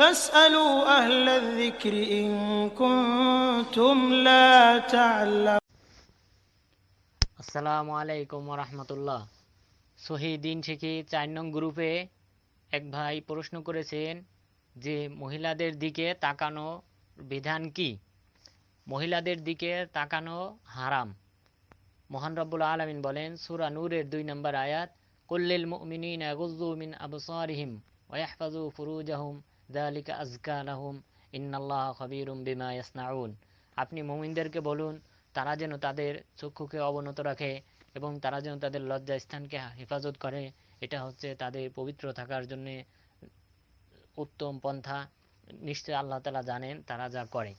فاسألوا أهل الذكر إن كنتم لا تعلمون আসসালামু আলাইকুম রহমতুল্লাহ সহি দিন শিখি চার নং গ্রুপে এক ভাই প্রশ্ন করেছেন যে মহিলাদের দিকে তাকানো বিধান কি মহিলাদের দিকে তাকানো হারাম মহান রব্বুল আলমিন বলেন সুরা নূরের দুই নম্বর আয়াত কুল্লিল মুমিনিন ইয়াগুযু মিন আবসারিহিম ওয়া ইয়াহফাযু ফুরুজাহুম যালিকা আযকা লাহুম ইন্নাল্লাহা খাবীরুম বিমা ইয়াসনাউন। আপনি মুমিনদেরকে বলুন, তারা যেন তাদের চক্ষুকে অবনত রাখে এবং তারা যেন তাদের লজ্জা স্থানকে হেফাজত করে। এটা হচ্ছে তাদের পবিত্র থাকার জন্য উত্তম পন্থা। নিশ্চয় আল্লাহ তালা জানেন তারা যা করে।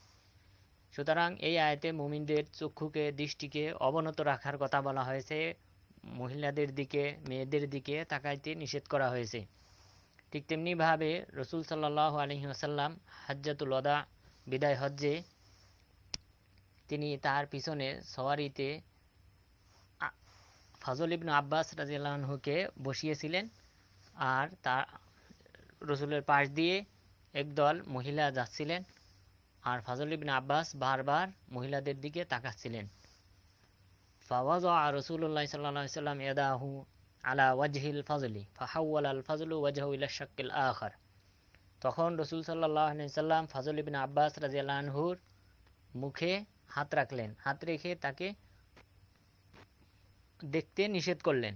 সুতরাং এই আয়তে মুমিনদের চক্ষুকে, দৃষ্টিকে অবনত রাখার কথা বলা হয়েছে। মহিলাদের দিকে, মেয়েদের দিকে তাকাইতে নিষেধ করা হয়েছে। ঠিক তেমনিভাবে রসুল সাল্লাহ আলহি আসাল্লাম হাজ্জাতুল ওদা বিদায় হজ্জে, তিনি তার পিছনে সওয়ারিতে ফজল ইবনু আব্বাস রাজিয়াল্লাহকে বসিয়েছিলেন আর তার রসুলের পাশ দিয়ে একদল মহিলা যাচ্ছিলেন আর ফজল ইবনে আব্বাস বারবার মহিলাদের দিকে তাকাচ্ছিলেন। ফাওয়াজ রসুল্লাহ সাল্লাহ সাল্লাম ইয়াদাহু আলা ওয়াজহিল ফজলি ফাহাউল আল ফজলু আখার। তখন রসুল সাল্লাম ফজল ইবনে আব্বাস মুখে হাত রাখলেন। হাত রেখে তাকে দেখতে নিষেধ করলেন।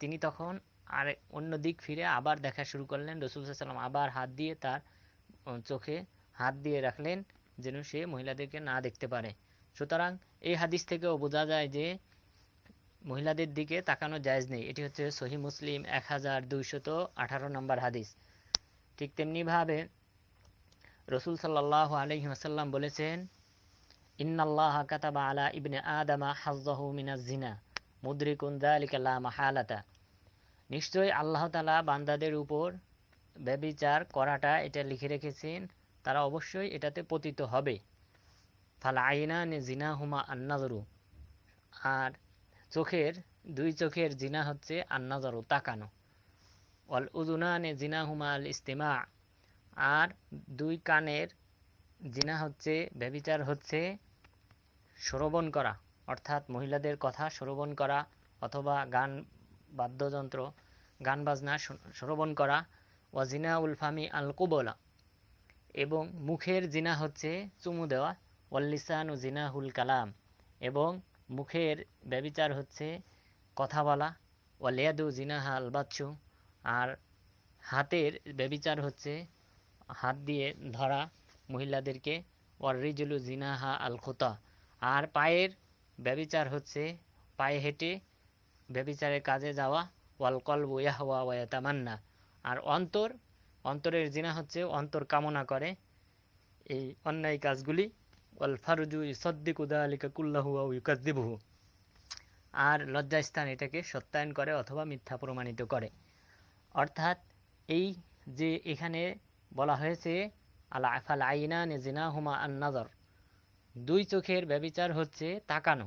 তিনি তখন আর অন্য দিক ফিরে আবার দেখা শুরু করলেন। রসুল সাল্লাম আবার হাত দিয়ে তার চোখে হাত দিয়ে রাখলেন যেন সে মহিলাদেরকে না দেখতে পারে। সুতরাং এই হাদিস থেকেও বোঝা যায় যে মহিলাদের দিকে তাকানো জায়েজ নেই। এটি হচ্ছে সহি মুসলিম এক হাজার দুইশত আঠারো নম্বর হাদিস। ঠিক তেমনিভাবে রসুল সাল্লাহ আলহি বলেছেন, ইন্নাল্লাহ কাতাবা আলা ইবনে আদামা হাজ্জাহু মিনাজ জিনা, মুদ্রিকুন যালিকা লা মাহালাতা। নিশ্চয়ই আল্লাহ তালা বান্দাদের উপর ব্যবিচার করাটা এটা লিখে রেখেছেন, তারা অবশ্যই এটাতে পতিত হবে। ফাল আইনানে জিনা হুমা আন্নাজরু। আর চোখের, দুই চোখের জিনা হচ্ছে আন্নাজরু, তাকানো। ওয়াল উজুনানে জিনা হুমা আল ইস্তেমা আর দুই কানের জিনা হচ্ছে ব্যবিচার হচ্ছে শ্রবণ করা, অর্থাৎ মহিলাদের কথা শ্রবণ করা, অথবা গান, বাদ্যযন্ত্র, গান বাজনা শ্রবণ করা। ওয়াজিনা উলফামি আল কুবলা এবং মুখের জিনা হচ্ছে চুমু দেওয়া। ওয়াল্লিসান ও জিনাহুল কালাম। এবং মুখের ব্যবিচার হচ্ছে কথা বলা, ওয়ালিয়াদু জিনাহা আল বাচ্চু আর হাতের ব্যবিচার হচ্ছে হাত দিয়ে ধরা মহিলাদেরকে ওয়ারিজুলু জিনাহা আল খোতা আর পায়ের ব্যবিচার হচ্ছে পায়ে হেঁটে ব্যবিচারের কাজে যাওয়া ওয়াল কলবু ইয়াহওয়া ওয়া তামান্না আর অন্তর, অন্তরের জিনা হচ্ছে অন্তর কামনা করে। এই অন্যায় কাজগুলি ওয়াল ফারুজু সদ্দিকু দালিকা কুল্লাহু আউ আর লজ্জাস্থান এটাকে সত্যায়ন করে অথবা মিথ্যা প্রমাণিত করে। অর্থাৎ এই যে এখানে বলা হয়েছে, আলা আফাল আইনা জিনা হুমা আন নাজর দুই চোখের ব্যবিচার হচ্ছে তাকানো।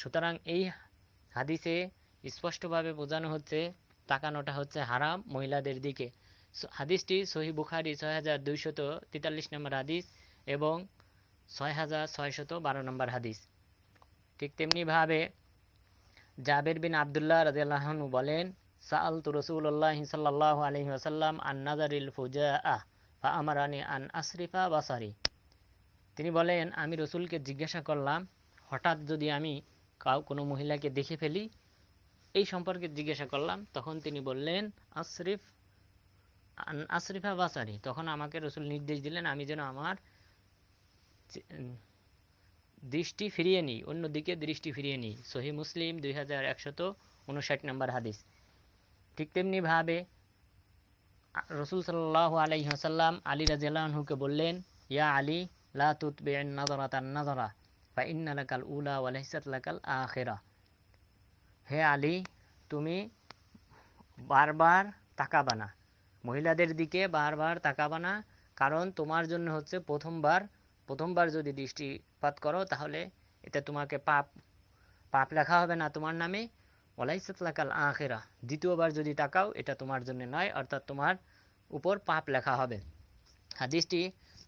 সুতরাং এই হাদিসে স্পষ্টভাবে বোঝানো হচ্ছে তাকানোটা হচ্ছে হারাম মহিলাদের দিকে। হাদিসটি সহি বুখারি ছয় হাজার দুইশত তেতাল্লিশ নম্বর হাদিস এবং ছয় হাজার ছয়শত বারো নম্বর হাদিস। ঠিক তেমনিভাবে জাবের বিন আবদুল্লাহ রাজিয়াল্লাহনু বলেন সাআল তু রসুল্লাহ সাল্লাহ আলহি আসাল্লাম আন নাজারিল ফুজা আহ ফা আমারানি আন আসরিফা বাসারি। তিনি বলেন, আমি রসুলকে জিজ্ঞাসা করলাম, হঠাৎ যদি আমি কাউ, কোনো মহিলাকে দেখে ফেলি, এই সম্পর্কে জিজ্ঞাসা করলাম, তখন তিনি বললেন আশরিফ আন- আশরিফা বাসারি। তখন আমাকে রসুল নির্দেশ দিলেন, আমি যেন আমার দৃষ্টি ফিরিয়ে নিই, অন্যদিকে দৃষ্টি ফিরিয়ে নিই। সহি মুসলিম দুই হাজার একশত উনষাট নম্বর হাদিস। ঠিক তেমনিভাবে রসুল সাল্লাহ আলাইহাসাল্লাম আলী রাজিয়াল্লাহকে বললেন, ইয়া আলী বা ইন্না লাকাল উলা আখেরা. হে আলী, তুমি বারবার তাকাবা না। মহিলাদের দিকে বারবার তাকাবা না, কারণ তোমার জন্য হচ্ছে প্রথমবার প্রথমবার যদি দৃষ্টিপাত করো, তাহলে এটা তোমাকে পাপ পাপ লেখা হবে না তোমার নামে। ওয়ালাইসাত লাকাল আখেরা। দ্বিতীয়বার যদি তাকাও, এটা তোমার জন্য নয়, অর্থাৎ তোমার উপর পাপ লেখা হবে। হাদিসটি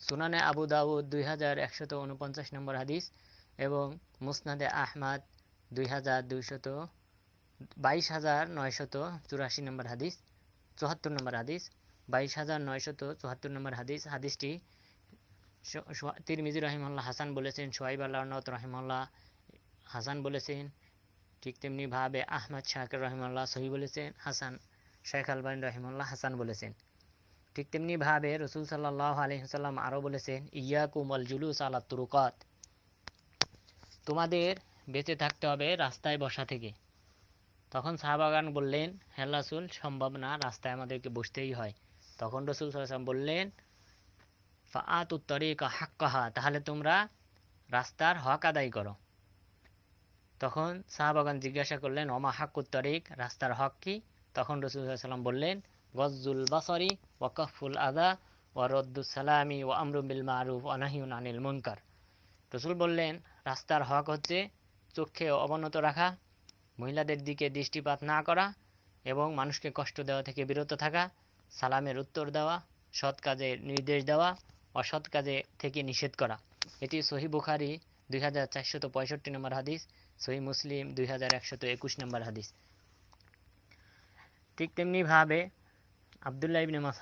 সুনানে আবু দাউদ দুই হাজার একশত উনপঞ্চাশ নম্বর হাদিস এবং মুসনাদে আহমাদ দুই হাজার দুইশত বাইশ হাজার নয়শত চুরাশি নম্বর হাদিস, চুয়াত্তর নম্বর হাদিস, বাইশ হাজার নয়শত চুয়াত্তর নম্বর হাদিস। হাদিসটি তিরমিজি রহিমল্লাহ হাসান বলেছেন সোহাইব আল্লাহ রহিমল্লাহ হাসান বলেছেন, ঠিক তেমনিভাবে আহমদ শাহকের রহিমল্লাহ সহি বলেছেন, হাসান শেখ আলবাইন রহিমল্লাহ হাসান বলেছেন। ঠিক তেমনিভাবে রসুল সাল্লাহ আলহিহাল্লাম আরও বলেছেন, ইয়াকুম আল জুলুস আলা তুরুকাত। তোমাদের বেঁচে থাকতে হবে রাস্তায় বসা থেকে। তখন শাহবাগান বললেন রাসুল, সম্ভব না রাস্তায় আমাদেরকে বসতেই হয়। তখন রসুল সাল্লাম বললেন ফাআত উত্তরিকা হাক্কাহা, তাহলে তোমরা রাস্তার হক আদায় করো। তখন শাহবাগান জিজ্ঞাসা করলেন অমা হাক উত্তরিক রাস্তার হক কি? তখন রসুল সাল্লাম বললেন, গজ্জুল বাসরি ওয়াকফুল আদা ও রদ্দুসালামি ও আমরুম বিল মারুফ অনাহিউন আনিল মুনকার। রসুল বললেন, রাস্তার হক হচ্ছে চোখে অবনত রাখা, মহিলাদের দিকে দৃষ্টিপাত না করা এবং মানুষকে কষ্ট দেওয়া থেকে বিরত থাকা, সালামের উত্তর দেওয়া, সৎ কাজের নির্দেশ দেওয়া অসৎ কাজে থেকে নিষেধ করা। এটি সহি বুখারি দুই হাজার চারশত পঁয়ষট্টি নম্বর হাদিস, সহি মুসলিম দুই হাজার একশত একুশ নম্বর হাদিস। ঠিক তেমনিভাবে আবদুল্লাহ ইবনে মাস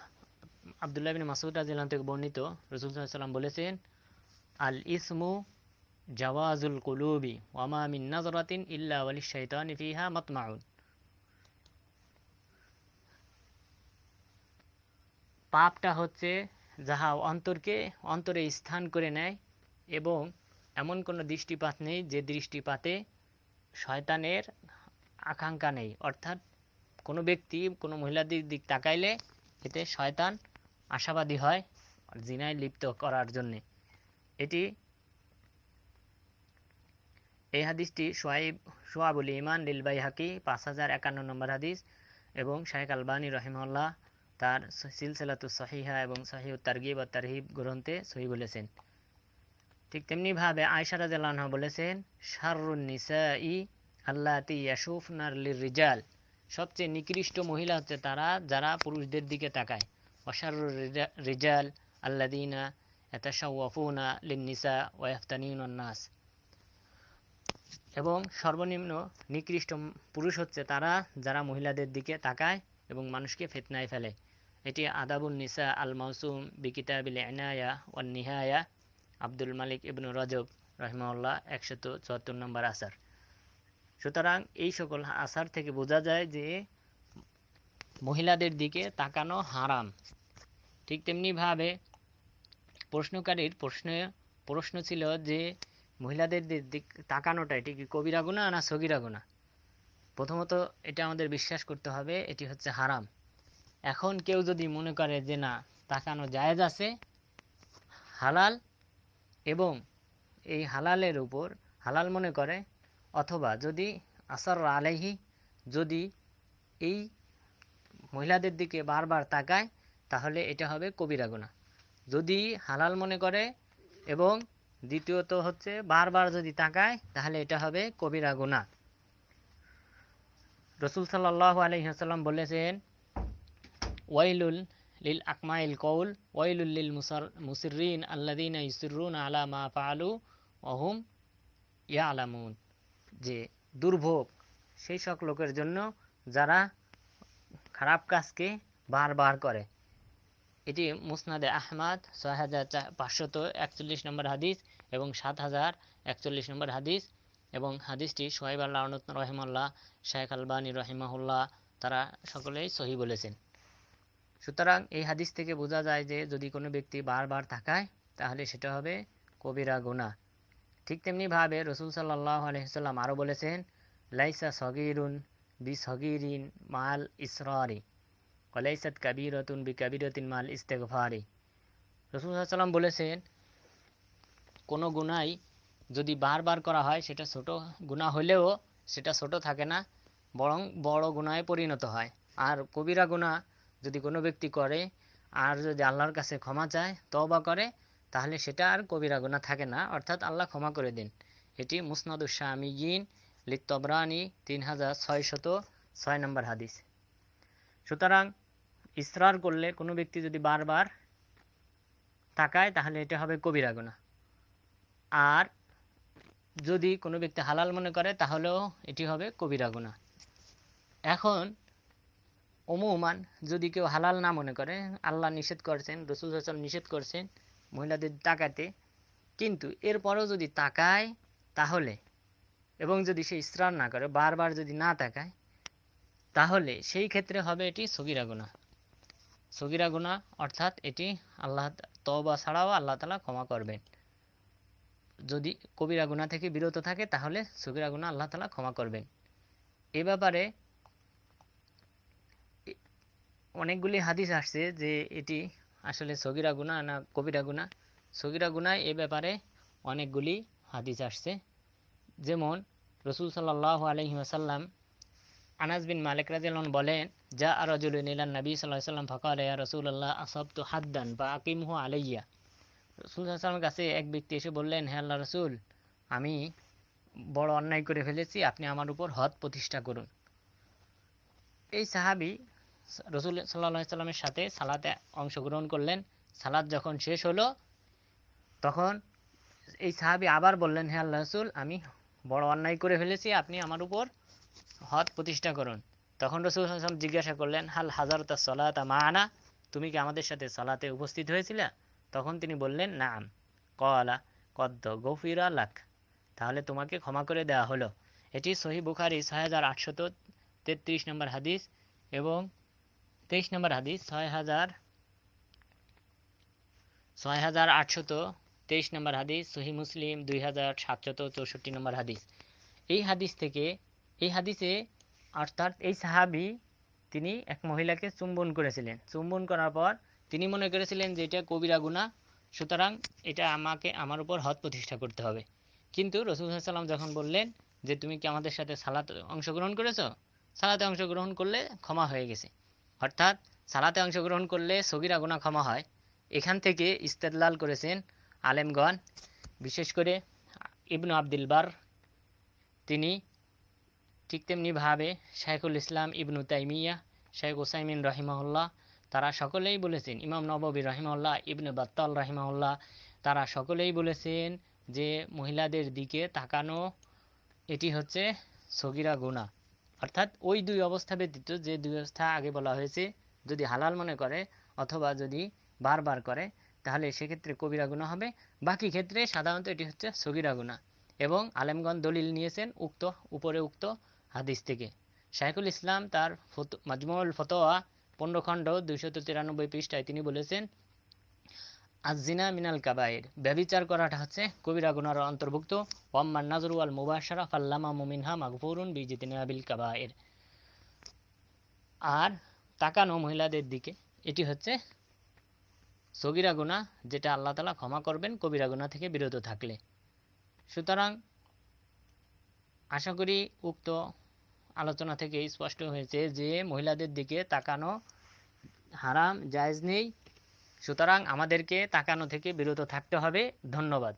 আবদুল্লাহ ইবনে মাসুদ বর্ণিত রসুল সাল্লাম বলেছেন, আল ইসমু জাওয়াজুল কুলুবি ওয়ামা মিন নাজরাতিন ইল্লা ওয়ালি শাইতানি ফিহা মাতমাউন। পাপটা হচ্ছে যাহা অন্তরকে অন্তরে স্থান করে নেয় এবং এমন কোনো দৃষ্টিপাত নেই যে দৃষ্টিপাতে শয়তানের আকাঙ্ক্ষা নেই। অর্থাৎ কোনো ব্যক্তি, কোনো মহিলাদের দিক তাকাইলে এতে শয়তান আশাবাদী হয় জিনায় লিপ্ত করার জন্যে। এটি এই হাদিসটি সোয়াইব, সোয়াবুল ইমান লিলবাই হাকি পাঁচ হাজার একান্ন নম্বর হাদিস এবং শাহেক আলবানী রহিমল্লাহ তার সিলসিলাতু সহিহা এবং সহি তারগিব ও তারহিব গ্রন্থে সহি বলেছেন। ঠিক তেমনিভাবে আয়সা রাজাল্লাহ বলেছেন শারুন নিসা ই আল্লাতি ইয়াসুফনার রিজাল সবচেয়ে নিকৃষ্ট মহিলা হচ্ছে তারা, যারা পুরুষদের দিকে তাকায়। অশারুর রিজাল আল্লাদিনা এতাশাউফুনা লিন্নিসা ওয়াফতানিউন নাস এবং সর্বনিম্ন নিকৃষ্ট পুরুষ হচ্ছে তারা, যারা মহিলাদের দিকে তাকায়। এবং মানুষকে ফেতনায় ফেলে। এটি আদাবুল নিসা আল মৌসুম বিকিতাবিল এনায়া ও নিহায়া, আব্দুল মালিক ইবনু রজব রহমাউল্লাহ একশত চুয়াত্তর নম্বর আসার। সুতরাং এই সকল আসার থেকে বোঝা যায় যে মহিলাদের দিকে তাকানো হারাম। ঠিক তেমনিভাবে প্রশ্নকারীর প্রশ্ন প্রশ্ন ছিল যে মহিলাদের দিক তাকানোটা এটি কি কবিরা গুণা না সগিরা গুণা প্রথমত এটা আমাদের বিশ্বাস করতে হবে, এটি হচ্ছে হারাম। এখন কেউ যদি মনে করে যে না, তাকানো জায়েজ আছে, হালাল, এবং এই হালালের উপর, হালাল মনে করে, অথবা যদি আসার আলাইহি, যদি এই মহিলাদের দিকে বারবার তাকায়, তাহলে এটা হবে কবিরা গুণা যদি হালাল মনে করে, এবং দ্বিতীয়ত হচ্ছে বারবার যদি তাকায়, তাহলে এটা হবে কবিরা গুণা রসুল সাল্লাহ আলহিহাসাল্লাম বলেছেন, ওয়াইলুল লিল আকমাইল কৌল ওয়াইলুল লিল মুসার মুসিরিন আল্লাদিন ইসরুন আলা মা ফালু অহুম ইয়া আলামুন যে দুর্ভোগ সেই সব লোকের জন্য যারা খারাপ কাজকে বারবার করে। এটি মুসনাদে আহমাদ, ছয় হাজার পাঁচশত একচল্লিশ নম্বর হাদিস এবং সাত হাজার একচল্লিশ নম্বর হাদিস। এবং হাদিসটি সোহেব আল্লাহ রহিমাল্লাহ শেখ আলবানী রহিমাহুল্লাহ তারা সকলেই সহি বলেছেন। সুতরাং এই হাদিস থেকে বোঝা যায় যে যদি কোনো ব্যক্তি বারবার থাকায়, তাহলে সেটা হবে কবিরা গুণা ঠিক তেমনিভাবে রসুল সাল্লাহ আলহিসাল্লাম আরও বলেছেন, লাইসা সগিরুন বি সগিরিন মাল ইসরারি ওলাইসাত কাবিরতুন বি কাবিরতিন মাল ইস্তেগফারি। রসুল সাল্লাম বলেছেন, কোনো গুণাই যদি বারবার করা হয়, সেটা ছোট গুণা হলেও সেটা ছোট থাকে না, বরং বড় গুণায় পরিণত হয়। আর কবিরা গুণা যদি কোনো ব্যক্তি করে আর যদি আল্লাহর কাছে ক্ষমা চায় তবা করে, তাহলে সেটা আর কবিরা গুণা থাকে না। অর্থাৎ আল্লাহ ক্ষমা করে দিন। এটি মুসনাদুশাহ আমিগিন লিত্তবরানি তিন হাজার ছয়শত ছয় নম্বর হাদিস। সুতরাং ইসরার করলে কোনো ব্যক্তি যদি বারবার তাকায়, তাহলে এটা হবে কবিরা গুনাহ। আর যদি কোনো ব্যক্তি হালাল মনে করে, তাহলেও এটি হবে কবিরা গুনাহ। এখন অমুমান যদি কেউ হালাল না মনে করে, আল্লাহ নিষেধ করছেন, রসুল হাসান নিষেধ করছেন মহিলাদের তাকাতে, কিন্তু এরপরও যদি তাকায়, তাহলে, এবং যদি সে ইসরার না করে, বারবার যদি না তাকায়, তাহলে সেই ক্ষেত্রে হবে এটি সগিরা গুনাহ। সগিরা গুনাহ অর্থাৎ এটি আল্লাহ, তওবা ছাড়াও আল্লাহ তালা ক্ষমা করবেন। যদি কবিরা গুনাহ থেকে বিরত থাকে, তাহলে সগিরা গুনাহ আল্লাহ তালা ক্ষমা করবেন। এ ব্যাপারে অনেকগুলি হাদিস আসছে যে এটি আসলে সগিরা গুনাহ না কবিরা গুনাহ সগিরা গুনাহ এ ব্যাপারে অনেকগুলি হাদিস আসছে। যেমন রসুল সাল্লাহ আলহি আসাল্লাম আনাস বিন মালিক রাজিয়াল্লাহু বলেন যা রাজুলুন ইলান নবী সাল্লাল্লাহু আলাইহি সাল্লাম ফাকালা ইয়া রাসূলুল্লাহ, আসাবতু হাদ্দান বা আকিমহু আলাইয়া। রাসূল সাল্লাল্লাহু আলাইহি সাল্লামের কাছে এক ব্যক্তি এসে বললেন, হে আল্লাহ রাসূল, আমি বড় অন্যায় করে ফেলেছি, আপনি আমার উপর হদ প্রতিষ্ঠা করুন। এই সাহাবী রসুল আলাইহি সাল্লামের সাথে সালাতে অংশগ্রহণ করলেন। সালাত যখন শেষ হলো, তখন এই সাহাবী আবার বললেন, হে আল্লাহ রাসূল, আমি বড় অন্যায় করে ফেলেছি, আপনি আমার উপর হদ প্রতিষ্ঠা করুন। তখন রসুল জিজ্ঞাসা করলেন, হাল হাজার তা সলাতা মানা তুমি কি আমাদের সাথে সালাতে উপস্থিত হয়েছিলে? তখন তিনি বললেন, নাম, কলা, কদ্দ, গফিরা লাখ তাহলে তোমাকে ক্ষমা করে দেওয়া হলো। এটি সহি বুখারি, ছয় হাজার আটশত তেত্রিশ নম্বর হাদিস এবং তেইশ নম্বর হাদিস, ছয় হাজার ছয় হাজার আটশত তেইশ নম্বর হাদিস, সহি মুসলিম, দুই হাজার সাতশত চৌষট্টি নম্বর হাদিস। এই হাদিস থেকে, এই হাদিসে অর্থাৎ এই সাহাবি, তিনি এক মহিলাকে চুম্বন করেছিলেন। চুম্বন করার পর তিনি মনে করেছিলেন যে এটা কবিরা গুণা সুতরাং এটা আমাকে, আমার উপর হদ প্রতিষ্ঠা করতে হবে। কিন্তু রসুল সাল্লাম যখন বললেন যে, তুমি কি আমাদের সাথে সালাতে অংশগ্রহণ করেছ? সালাতে অংশগ্রহণ করলে ক্ষমা হয়ে গেছে। অর্থাৎ সালাতে অংশগ্রহণ করলে সগিরা গুণা ক্ষমা হয়। এখান থেকে ইস্তেদলাল করেছেন আলেমগণ, বিশেষ করে ইবনু আব্দুল বার। তিনি ঠিক তেমনিভাবে শাইখুল ইসলাম ইবনু তাইমিয়া, শেখ ওসাইমিন রহিমাহুল্লাহ তারা সকলেই বলেছেন, ইমাম নববী রহিমাহুল্লাহ, ইবনু বাত্তাল রহিমাহুল্লাহ, তারা সকলেই বলেছেন যে মহিলাদের দিকে তাকানো, এটি হচ্ছে সগিরা গুণা অর্থাৎ ওই দুই অবস্থা ব্যতীত যে দুই অবস্থা আগে বলা হয়েছে, যদি হালাল মনে করে অথবা যদি বারবার করে, তাহলে সেক্ষেত্রে কবিরা গুণা হবে। বাকি ক্ষেত্রে সাধারণত এটি হচ্ছে সগিরা গুণা এবং আলেমগঞ্জ দলিল নিয়েছেন উক্ত, উপরে উক্ত হাদিস থেকে। শাইখুল ইসলাম তার ফত মাজমুল ফতোয়া পনেরো খণ্ড দুইশত তিরানব্বই পৃষ্ঠায় তিনি বলেছেন আজিনা মিনাল কাবায়ের ব্যবিচার করাটা হচ্ছে কবিরা গুনার অন্তর্ভুক্ত ওয়াম্মান নাজরু আল মুবাশারা ফাল্লামা মুমিনহা মাগফুরুন বিজিতিনাবিল কাবায়ের আর তাকানো মহিলাদের দিকে, এটি হচ্ছে সগিরা গুনাহ যেটা আল্লাহ তালা ক্ষমা করবেন কবিরা গুনাহ থেকে বিরত থাকলে। সুতরাং আশা করি উক্ত আলোচনা থেকে স্পষ্ট হয়েছে যে মহিলাদের দিকে তাকানো হারাম, জায়জ নেই। সুতরাং আমাদেরকে তাকানো থেকে বিরত থাকতে হবে। ধন্যবাদ।